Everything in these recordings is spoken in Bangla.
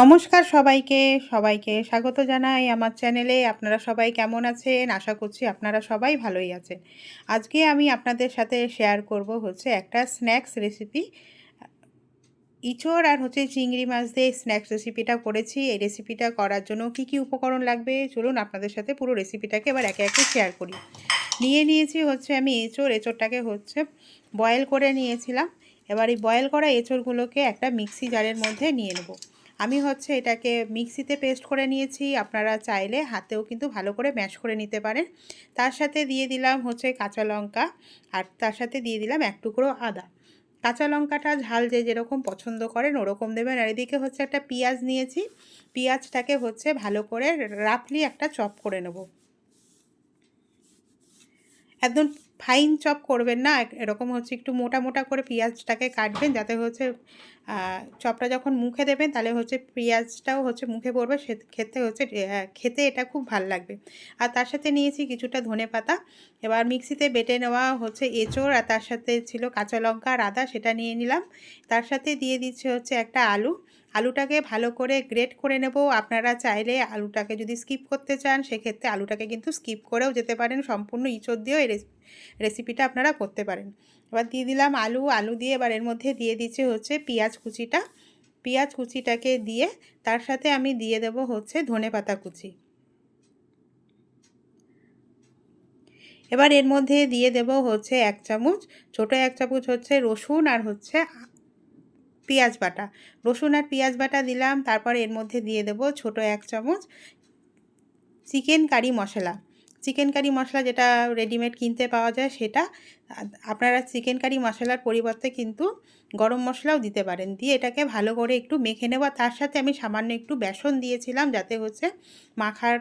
নমস্কার সবাইকে সবাইকে স্বাগত জানাই আমার চ্যানেলে। আপনারা সবাই কেমন আছেন? আশা করছি আপনারা সবাই ভালোই আছেন। আজকে আমি আপনাদের সাথে শেয়ার করব হচ্ছে একটা স্ন্যাক্স রেসিপি ইঁচড় আর হচ্ছে চিংড়ি মাছ দিয়ে স্ন্যাক্স রেসিপিটা করেছি। এই রেসিপিটা করার জন্য কি কি উপকরণ লাগবে? চলুন আপনাদের সাথে পুরো রেসিপিটাকে এবার একে একে শেয়ার করি। নিয়ে নিয়েছি হচ্ছে আমি এঁচড় এঁচড়টাকে হচ্ছে বয়েল করে নিয়েছিলাম। এবার এই বয়েল করা এঁচড়গুলোকে একটা মিক্সি জারের মধ্যে নিয়ে নেব। আমি হচ্ছে এটাকে মিক্সিতে পেস্ট করে নিয়েছি। আপনারা চাইলে হাতেও কিন্তু ভালো করে ম্যাশ করে নিতে পারেন। তার সাথে দিয়ে দিলাম হচ্ছে কাঁচা লঙ্কা আর তার সাথে দিয়ে দিলাম এক টুকরো আদা। কাঁচা লঙ্কাটা ঝাল যে যেরকম পছন্দ করেন ওরকম দেবেন। আর এদিকে হচ্ছে একটা পেঁয়াজ নিয়েছি। পেঁয়াজটাকে হচ্ছে ভালো করে রাফলি একটা চপ করে নেব। একদম ফাইন চপ করবেন না। এরকম হচ্ছে একটু মোটা মোটা করে পেঁয়াজটাকে কাটবেন যাতে হচ্ছে চপটা যখন মুখে দেবেন তাহলে হচ্ছে পেঁয়াজটাও হচ্ছে মুখে পড়বে। সে খেতে হচ্ছে খেতে এটা খুব ভালো লাগবে। আর তার সাথে নিয়েছি কিছুটা ধনে পাতা। এবার মিক্সিতে বেটে নেওয়া হচ্ছে এঁচোড় আর তার সাথে ছিল কাঁচা লঙ্কা আর আদা, সেটা নিয়ে নিলাম। তার সাথে দিয়ে দিচ্ছে হচ্ছে একটা আলু। আলুটাকে ভালো করে গ্রেট করে নেব। আপনারা চাইলে আলুটাকে যদি স্কিপ করতে চান, সেক্ষেত্রে আলুটাকে কিন্তু স্কিপ করেও যেতে পারেন। সম্পূর্ণ ইঁচড় দিয়েও এই রেসিপিটা আপনারা করতে পারেন। এবার দিয়ে দিলাম আলু। আলু দিয়ে এবার এর মধ্যে দিয়ে দিচ্ছে হচ্ছে পেঁয়াজ কুচিটা। পেঁয়াজ কুচিটাকে দিয়ে তার সাথে আমি দিয়ে দেব হচ্ছে ধনে পাতা কুচি। এবার এর মধ্যে দিয়ে দেব হচ্ছে এক চামচ, ছোট এক চামচ হচ্ছে রসুন আর হচ্ছে পেঁয়াজ বাটা। রসুন আর পেঁয়াজ বাটা দিলাম, তারপর এর মধ্যে দিয়ে দেব ছোট এক চামচ চিকেন কারি মশলা। চিকেন কারি মশলা যেটা রেডিমেড কিনতে পাওয়া যায় সেটা আপনারা চিকেন কারি মশলার পরিবর্তে কিন্তু গরম মশলাও দিতে পারেন। দিয়ে এটাকে ভালো করে একটু মেখে নেওয়া তার সাথে আমি সামান্য একটু বেসন দিয়েছিলাম যাতে হচ্ছে মাখার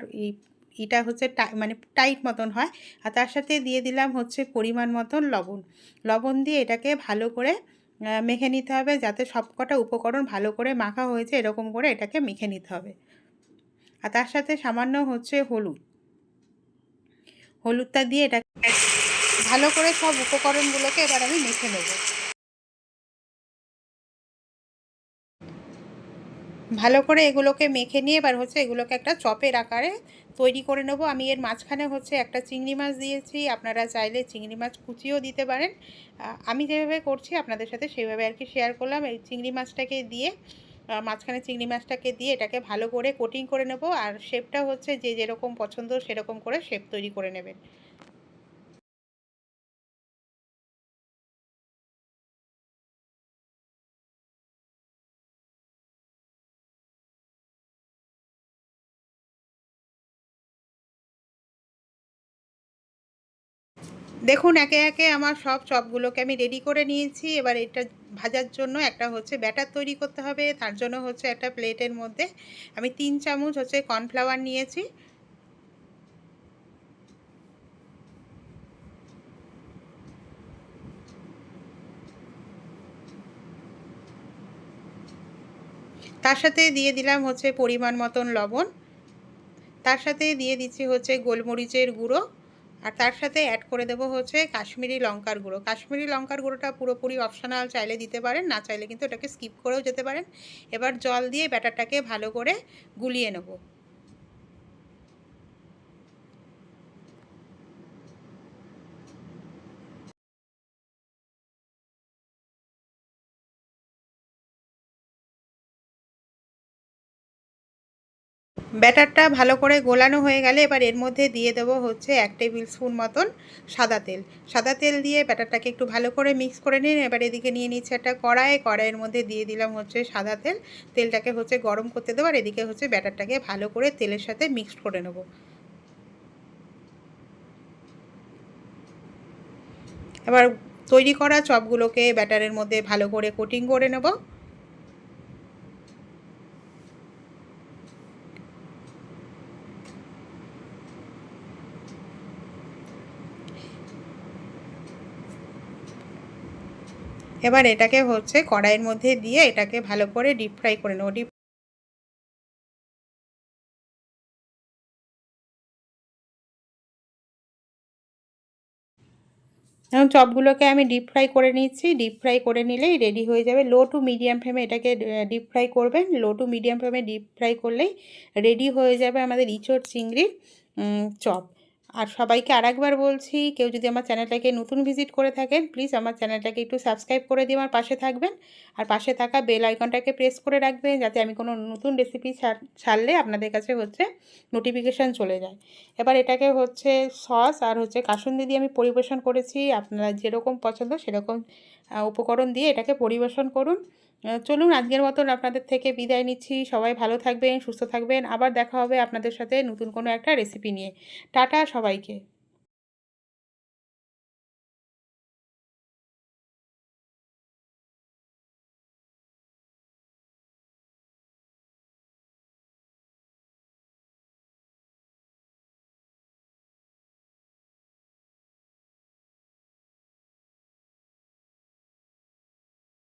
এটা হচ্ছে মানে টাইট মতন হয়। আর তার সাথে দিয়ে দিলাম হচ্ছে পরিমাণ মতন লবণ। লবণ দিয়ে এটাকে ভালো করে মেখে নিতে হবে যাতে সবকটা উপকরণ ভালো করে মাখা হয়েছে, এরকম করে এটাকে মেখে নিতে হবে। আর তার সাথে সামান্য হচ্ছে হলুদ। হলুদটা দিয়ে এটা ভালো করে সব উপকরণগুলোকে এবার আমি মেখে নেব। ভালো করে এগুলোকে মেখে নিয়ে এবার হচ্ছে এগুলোকে একটা চপের আকারে তৈরি করে নেব। আমি এর মাঝখানে হচ্ছে একটা চিংড়ি মাছ দিয়েছি, আপনারা চাইলে চিংড়ি মাছ কুচিও দিতে পারেন। আমি যেভাবে করছি আপনাদের সাথে সেভাবে আর কি শেয়ার করলাম। এই চিংড়ি মাছটাকে দিয়ে মাঝখানে চিংড়ি মাছটাকে দিয়ে এটাকে ভালো করে কোটিং করে নেব। আর শেপটা হচ্ছে যে যেরকম পছন্দ সেরকম করে শেপ তৈরি করে নেবেন। দেখুন, একে একে আমার সব চপগুলোকে আমি রেডি করে নিয়েছি। এবার এটা ভাজার জন্য একটা হচ্ছে ব্যাটার তৈরি করতে হবে। তার জন্য হচ্ছে একটা প্লেটের মধ্যে আমি তিন চামচ হচ্ছে কর্নফ্লাওয়ার নিয়েছি। তার সাথে দিয়ে দিলাম হচ্ছে পরিমাণ মতন লবণ। তার সাথে দিয়ে দিচ্ছি হচ্ছে গোলমরিচের গুঁড়ো। আর তার সাথে অ্যাড করে দেবো হচ্ছে কাশ্মীরি লঙ্কার গুঁড়ো। কাশ্মীরি লঙ্কার গুঁড়োটা পুরোপুরি অপশনাল চাইলে দিতে পারেন, না চাইলে কিন্তু এটাকে স্কিপ করেও যেতে পারেন। এবার জল দিয়ে ব্যাটারটাকে ভালো করে গুলিয়ে নেব। ব্যাটারটা ভালো করে গোলানো হয়ে গেলে এবার এর মধ্যে দিয়ে দেবো হচ্ছে এক টেবিল স্পুন মতন সাদা তেল। সাদা তেল দিয়ে ব্যাটারটাকে একটু ভালো করে মিক্স করে নিন এবার এদিকে নিয়ে নিচ্ছে একটা কড়াই কড়াইয়ের মধ্যে দিয়ে দিলাম হচ্ছে সাদা তেল। তেলটাকে হচ্ছে গরম করতে দেবো আর এদিকে হচ্ছে ব্যাটারটাকে ভালো করে তেলের সাথে মিক্সড করে নেব। এবার তৈরি করা চপগুলোকে ব্যাটারের মধ্যে ভালো করে কোটিং করে নেব। এবার এটাকে হচ্ছে কড়াইয়ের মধ্যে দিয়ে এটাকে ভালো করে ডিপ ফ্রাই করে নেব। ডিপ এখন চপগুলোকে আমি ডিপ ফ্রাই করে নিচ্ছি। ডিপ ফ্রাই করে নিলেই রেডি হয়ে যাবে। লো টু মিডিয়াম ফ্লেমে এটাকে ডিপ ফ্রাই করবেন। লো টু মিডিয়াম ফ্লেমে ডিপ ফ্রাই করলেই রেডি হয়ে যাবে আমাদের ইঁচড় চিংড়ির চপ। আর সবাইকে আরেকবার বলছি, কেউ যদি আমার চ্যানেলটাকে নতুন ভিজিট করে থাকেন প্লিজ আমার চ্যানেলটাকে একটু সাবস্ক্রাইব করে দিয়ে আমার পাশে থাকবেন। আর পাশে থাকা বেল আইকনটাকে প্রেস করে রাখবেন, যাতে আমি কোনো নতুন রেসিপি ছাড়লে আপনাদের কাছে হচ্ছে নোটিফিকেশান চলে যায়। এবার এটাকে হচ্ছে সস আর হচ্ছে কাসুন্দি দিয়ে আমি পরিবেশন করেছি। আপনারা যেরকম পছন্দ সেরকম উপকরণ দিয়ে এটাকে পরিবেশন করুন। চলুন আজকের মতন আপনাদের থেকে বিদায় নিচ্ছি। সবাই ভালো থাকবেন, সুস্থ থাকবেন। আবার দেখা হবে আপনাদের সাথে নতুন কোনো একটা রেসিপি নিয়ে। টাটা সবাইকে।